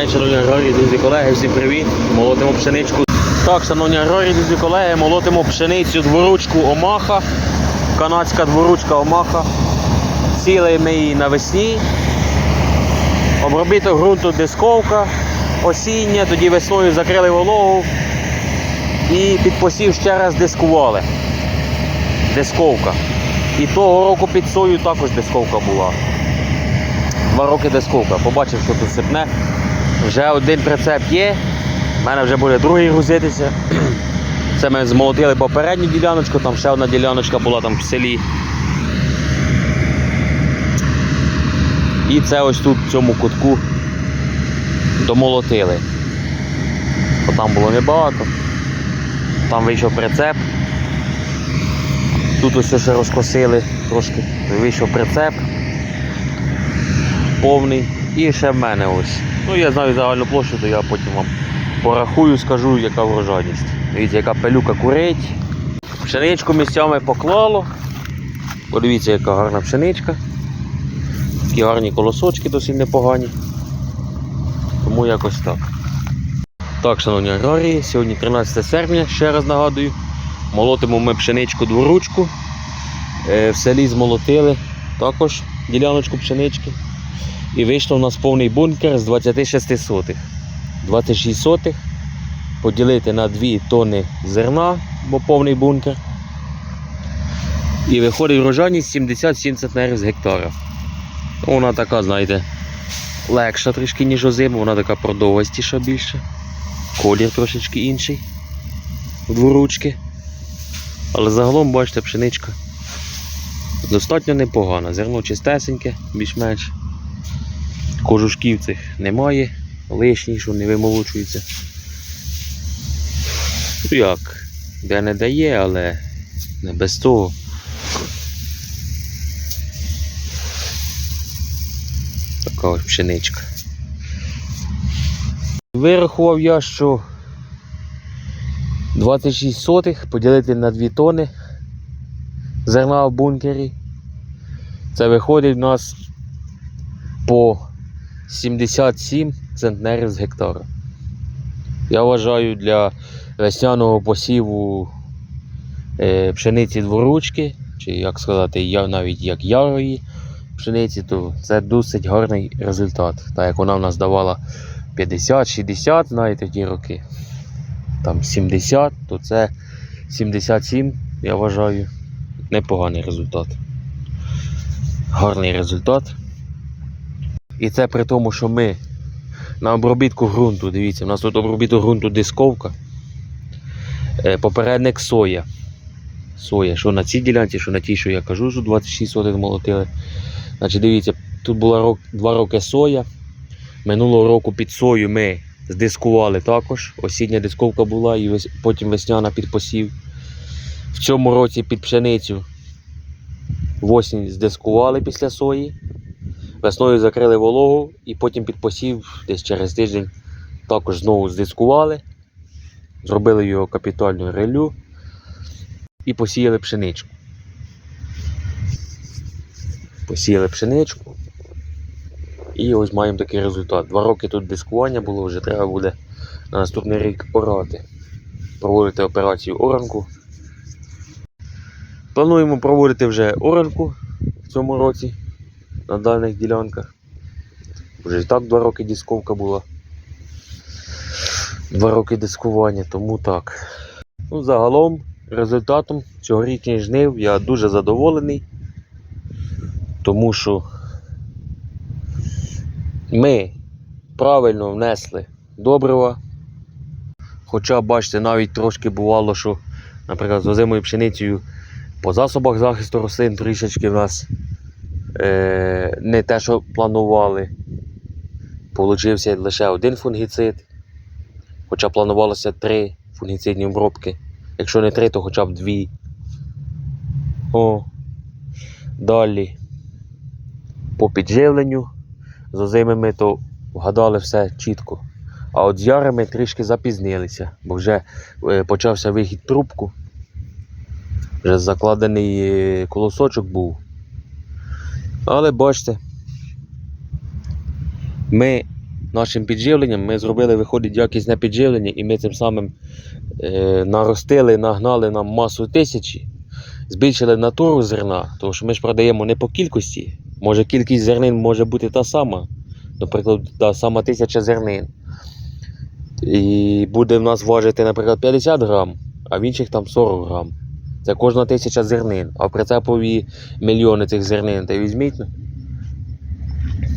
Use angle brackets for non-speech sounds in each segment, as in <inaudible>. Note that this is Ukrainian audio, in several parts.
день, шановні аграрії, друзі колеги, всім привіт. Молотимо пшеничку. Так, шановні аграрії, друзі колеги, молотимо пшеницю дворучку Омаха. Канадська дворучка Омаха. Сіли ми її навесні. Обробіток ґрунту дисковка, осіння, тоді весною закрили вологу і під посів ще раз дискували. Дисковка. І того року під сою також дисковка була. Два роки дисковка. Побачив, що тут сипне. Вже один прицеп є. У мене вже буде другий грузитися. <clears throat> Це ми змолотили попередню діляночку, там ще одна діляночка була там в селі. І це ось тут в цьому кутку домолотили. Бо там було небагато. Там вийшов прицеп. Тут ось ще розкосили трошки, вийшов прицеп повний. І ще в мене ось. Ну я знаю загальну площу, то я потім вам порахую, скажу, яка врожайність. Дивіться, яка пилюка курить. Пшеничку місцями поклало. Подивіться, яка гарна пшеничка. Такі гарні колосочки досить непогані. Тому якось так. Так, шановні аграрії, сьогодні 13 серпня, ще раз нагадую. Молотимо ми пшеничку дворучку. Е, В селі змолотили також діляночку пшенички. І вийшло у нас повний бункер з 26 сотих. 26 сотих поділити на 2 тонни зерна, бо повний бункер. І виходить врожайність 77 центнерів з гектара. Вона така, знаєте, легша трішки, ніж озима, вона така продовгостіша більше. Колір трошечки інший. Дворучки. Але загалом, бачите, пшеничка достатньо непогана. Зерно чистесеньке, більш-менш. Кожушків цих немає, лишні, що не вимолочуються. Ну як, де не дає, але не без того. Така ось пшеничка. Вирахував я, що 26 сотих поділити на 2 тони зерна в бункері. Це виходить у нас по 77 центнерів з гектара. Я вважаю для весняного посіву е, пшениці дворучки, чи як сказати, навіть як ярої пшениці, то це досить гарний результат. Так як вона в нас давала 50-60, знаєте, ті роки, там 70, то це 77, я вважаю, непоганий результат. Гарний результат. І це при тому, що ми на обробітку ґрунту, дивіться, у нас тут обробіток ґрунту дисковка. Е, Попередник соя. Соя, що на цій ділянці, що на тій, що я кажу, що 26 сотих молотили. Значить, дивіться, тут була рок, 2 роки соя. Минулого року під сою ми здискували також. Осіння дисковка була і потім весняна під посів. В цьому році під пшеницю в осінь здискували після сої. Весною закрили вологу і потім під посів десь через тиждень також знову здискували. Зробили його капітальну релю і посіяли пшеничку. Посіяли пшеничку. І ось маємо такий результат. Два роки тут дискування було, вже треба буде на наступний рік орати. Проводити операцію оранку. Плануємо проводити вже оранку в цьому році на даних ділянках. Вже і так два роки дисковка була. Два роки дискування, тому так. Ну, загалом результатом цьогорічних жнив я дуже задоволений, тому що ми правильно внесли добрива. Хоча, бачите, навіть трошки бувало, що, наприклад, з озимою пшеницею по засобах захисту рослин трішечки в нас не те, що планували. Получився лише один фунгіцид. Хоча планувалося три фунгіцидні обробки. Якщо не три, то хоча б дві. О. Далі. По підживленню з озимими то вгадали все чітко. А от з ярими трішки запізнилися, бо вже е, почався вихід трубку. Вже закладений е, колосочок був. Але бачите, ми нашим підживленням ми зробили, виходить, якісне підживлення, і ми цим самим е, наростили, нагнали нам масу тисячі, збільшили натуру зерна, тому що ми ж продаємо не по кількості. Може кількість зернин може бути та сама, наприклад, та сама тисяча зернин. І буде в нас важити, наприклад, 50 грам, а в інших там 40 грам. Це кожна тисяча зернин. А прицепові мільйони цих зернин. Та візьміть, ну,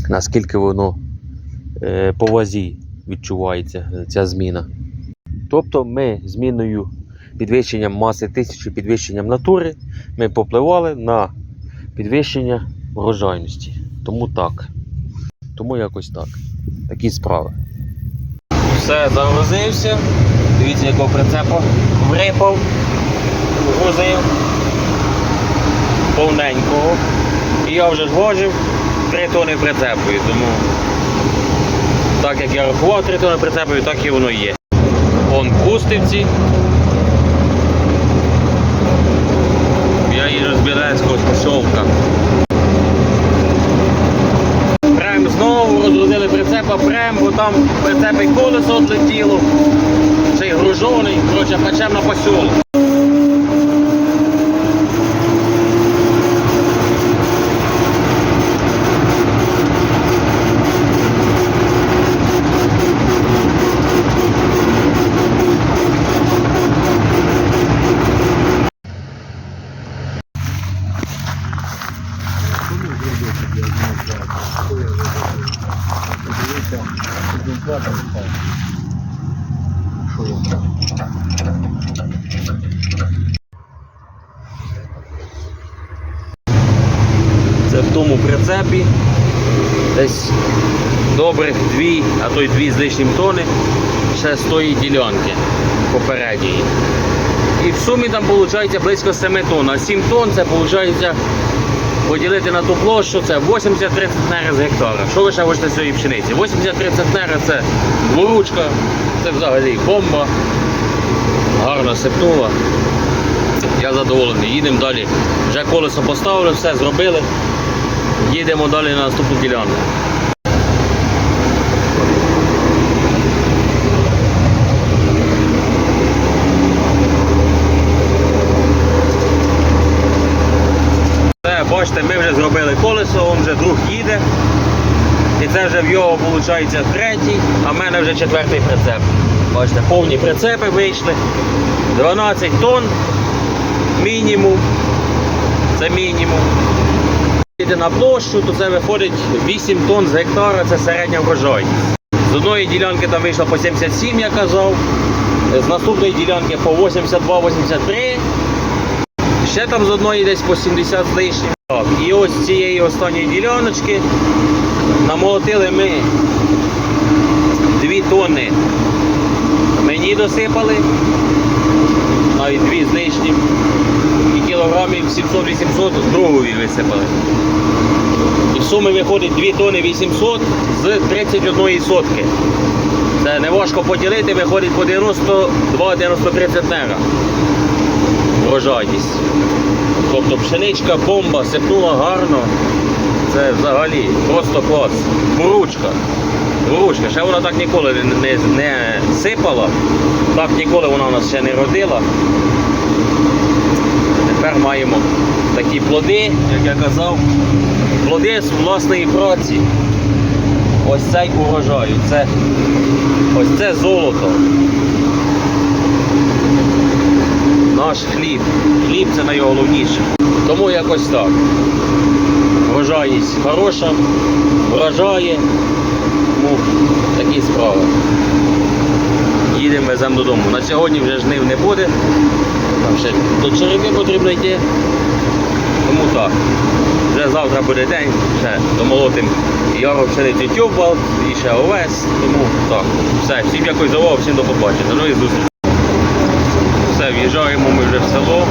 наскільки воно е, по вазі відчувається ця зміна. Тобто ми зміною підвищенням маси тисячі, підвищенням натури, ми попливали на підвищення врожайності. Тому так. Тому якось так. Такі справи. Все, загрузився. Дивіться, якого прицепа врипав, грузив повненького. І я вже звожив 3 тони прицепою, тому так як я рахував 3 тони прицепою, так і воно є. Вон кустивці. Я їжджу з Білецького з посілка. Прям знову розгрузили прицепа, прям, бо там прицепи колесо відлетіло. Цей гружений, коротше, печем на посілок. Це в тому прицепі десь добрих дві, а то й дві з лишнім тони ще з тої ділянки попередньої. І в сумі там виходить близько 7 тонн. А 7 тонн це виходить поділити на ту площу, це 83 центнери з гектара. Що ви ще хочете цієї пшениці? 83 центнери це дворучка, це взагалі бомба. Гарно сипнула. Я задоволений. Їдемо далі. Вже колесо поставили, все зробили. Їдемо далі на наступну ділянку. Все, бачите, ми вже зробили колесо, він вже друг їде. І це вже в його виходить третій, а в мене вже четвертий прицеп. Бачите, повні прицепи вийшли. 12 тонн мінімум. Це мінімум. Йде на площу, то це виходить 8 тонн з гектара, це середня врожайність. З одної ділянки там вийшло по 77, я казав. З наступної ділянки по 82-83. Ще там з одної десь по 70 з лишнім. І ось з цієї останньої діляночки намолотили ми 2 тонни. Мені досипали, навіть 2 з лишнім. І кілограмів 700-800 другові висипали. І в сумі виходить 2 тонни 800 з 31 сотки. Це не важко поділити, виходить по 92-93 центнера. Врожайність. Тобто пшеничка бомба сипнула гарно. Це взагалі просто клас. Буручка. Буручка. Ще вона так ніколи не, не, не сипала. Так ніколи вона у нас ще не родила. Тепер маємо такі плоди, як я казав, плоди з власної праці. Ось цей урожай, це, ось це золото. Наш хліб. Хліб це найголовніше. Тому якось так. Врожайність хороша, вражає. Тому такі справи. Їдемо, веземо додому. На сьогодні вже жнив не буде. Там ще до череви потрібно йти. Тому так. Вже завтра буде день, ще домолотим яру пшеницю тюбал і ще овес. Тому так. Все, всім дякую за увагу, всім до побачення. До нових зустрічей. Все, в'їжджаємо ми вже в село.